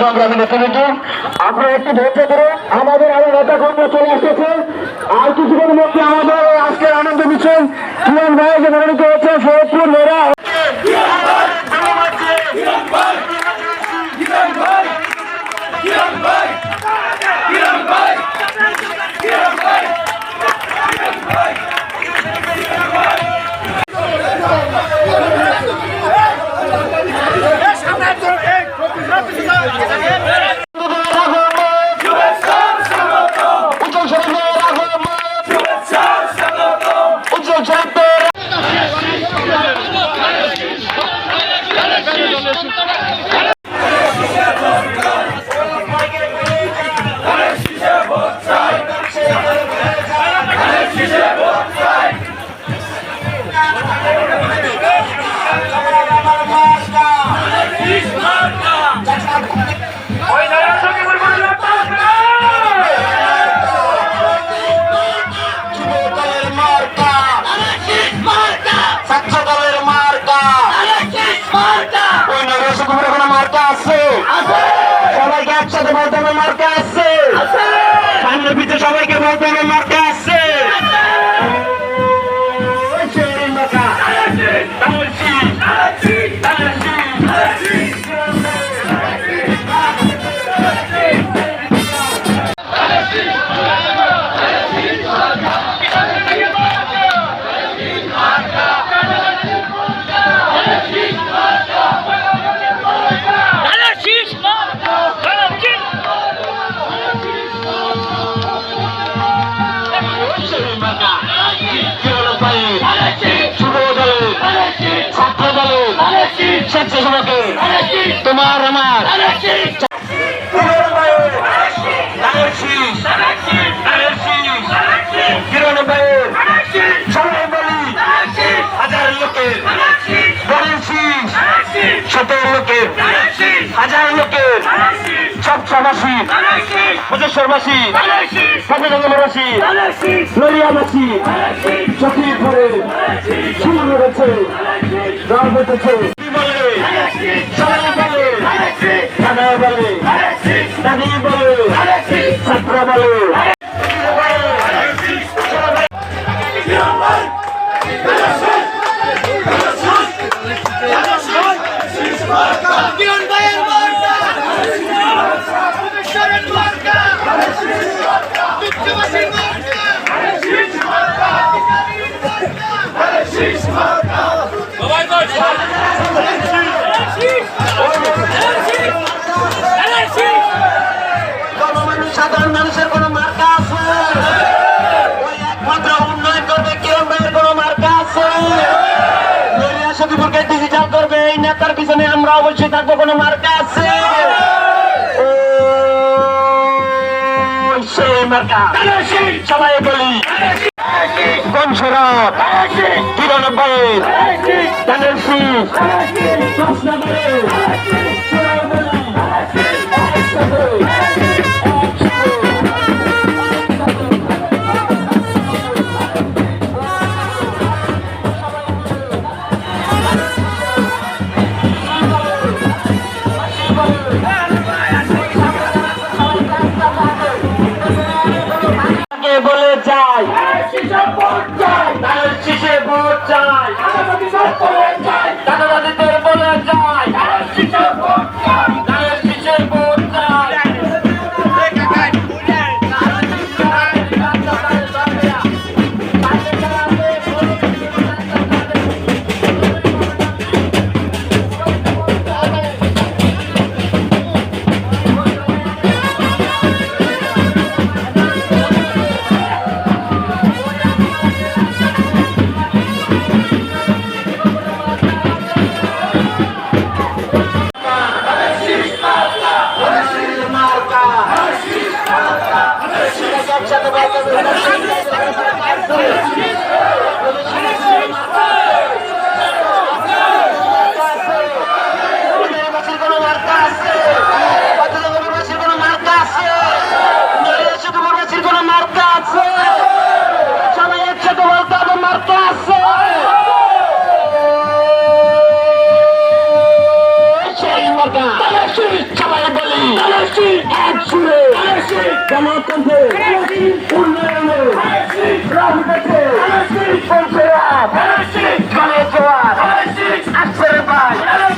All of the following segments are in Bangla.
সংগ্রামী আপনারা একটু ধৈর্য ধরে আমাদের আরও নেতা কর্মী চলে আসতেছে আর কিছুক্ষণ মধ্যে আমাদের আজকের আনন্দ মিছিল কিরণ ভাই যে মনোনীত হয়েছে শরৎপুর মার্কা আছে। সবাইকে একসাথে বলতে হবে মার্কা আছে। সামনের ভিতরে সবাইকে বলতে হবে মার্কা ছাত্র দলের, স্বেচ্ছাসেবকের, তোমার আমার। সবসাবাসী, প্রজেশ্বরবাসী, সচেতনবাসী, নড়িয়াবাসী, চকিরপুরে, শুরু হয়েছে, রং হতেছে, কি বলে, সবাই বলে, ছাত্র বলে, ভাইয়ের সাধারণ মানুষের কোনো মার্কা আছে? ওই একমাত্র করবে মার্কা আছে? এই পিছনে আমরা অবশ্যই থাকব, কোনো মার্কা আছে? সেই মার্কা। সবাই বলি কিরণ ভাইয়ের ধানের শীষ প্রশ্ন করে ধানের শীষে ভোট চাই। জামাতন্ত্রে উন্নয়নে রাজনীতিতে চলে আসছে ভাই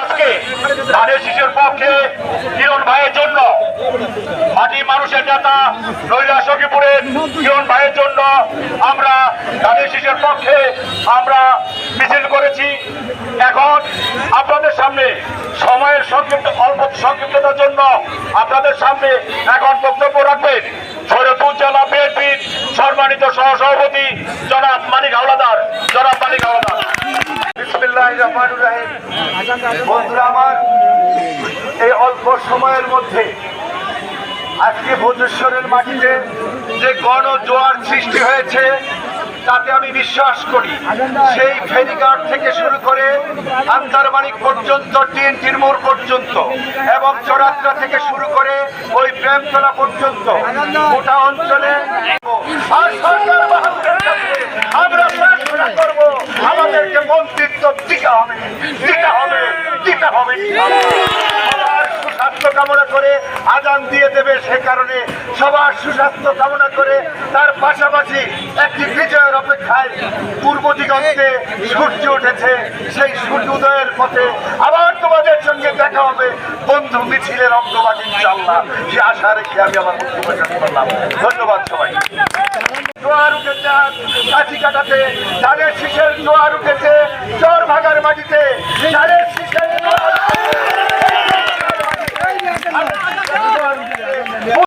আজকে ধানের শিশুর পক্ষে কিরণ ভাইয়ের জন্য মাটি মানুষের নেতা নৈরা সখীপুরের কিরণ ভাইয়ের জন্য আমরা ধানের শিশুর পক্ষে আমরা মিছিল করেছি। এখন আপনাদের সামনে সময়ের সংক্ষিপ্ত, অল্প সংক্ষিপ্ততার জন্য আপনাদের সামনে এখন বক্তব্য রাখবেন। শরীয়তুল জেলা বিএনপির সম্মানিত সহসভাপতি জনাব মানিক হাওলাদার। জনাব মানিক হাওলাদার। বন্ধুরা আমার এই অল্প সময়ের মধ্যে আজকে ভোজেশ্বরের মাটিতে যে গণ জোয়ার সৃষ্টি হয়েছে, তাতে আমি বিশ্বাস করি। সেই ফেরিঘাট থেকে শুরু করে আন্তারমানিক পর্যন্ত, টিএনটির মোড় পর্যন্ত এবং চড়াত্রা থেকে শুরু করে ওই প্রেমতলা পর্যন্ত গোটা অঞ্চলে আমরা প্রার্থনা করব, আমাদেরকে মন্ত্রিত্ব দিতে হবে দিতে হবে দিতে হবে। সুস্বাস্থ্য কামনা করে আজান দিয়ে দেবে সে কারণে সবার সুস্বাস্থ্য কামনা করে তার পাশাপাশি একটি বিজয়ের অপেক্ষায় পূর্ব দিগন্তে সূর্য উঠেছে। সেই সূর্য উদয়ের পথে আবার তোমাদের সঙ্গে দেখা হবে। বন্ধু মিছিলের অঙ্গবাদ ইনশাল্লাহ সে আশা রেখে আমি আমার বক্তব্য করলাম। ধন্যবাদ সবাই। জোয়ার উঠেছে কাছি কাটাতে। ধানের শীষের জোয়ার উঠেছে।